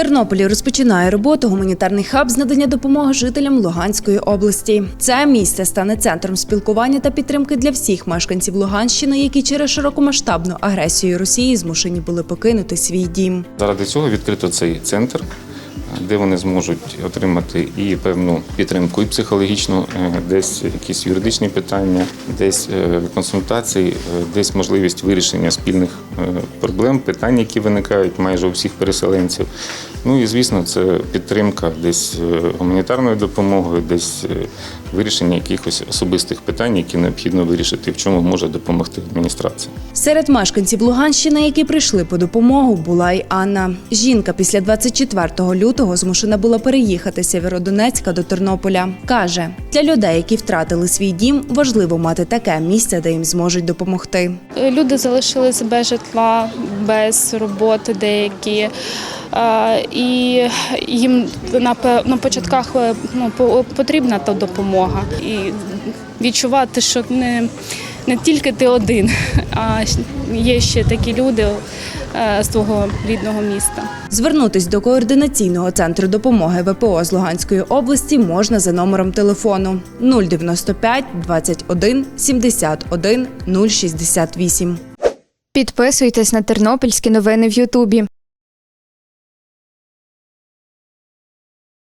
Тернополі розпочинає роботу гуманітарний хаб з надання допомоги жителям Луганської області. Це місце стане центром спілкування та підтримки для всіх мешканців Луганщини, які через широкомасштабну агресію Росії змушені були покинути свій дім. Заради цього відкрито цей центр, де вони зможуть отримати і певну підтримку, і психологічну, е, десь якісь юридичні питання, десь е, консультації, е, десь можливість вирішення спільних проблем, питань, які виникають майже у всіх переселенців. Ну і звісно, це підтримка десь гуманітарної допомогою, десь вирішення якихось особистих питань, які необхідно вирішити, в чому може допомогти адміністрація. Серед мешканців Луганщини, які прийшли по допомогу, була й Анна. Жінка після 24 лютого змушена була переїхати з Сєвєродонецька до Тернополя. Каже, для людей, які втратили свій дім, важливо мати таке місце, де їм зможуть допомогти. Люди залишились без житла, без роботи деякі. Е, І їм на, початках е, ну, по- потрібна та допомога. І відчувати, що не, не тільки ти один, а є ще такі люди е, з твого рідного міста. Звернутись до координаційного центру допомоги ВПО з Луганської області можна за номером телефону 095 21 71 068. Підписуйтесь на тернопільські новини в Ютубі.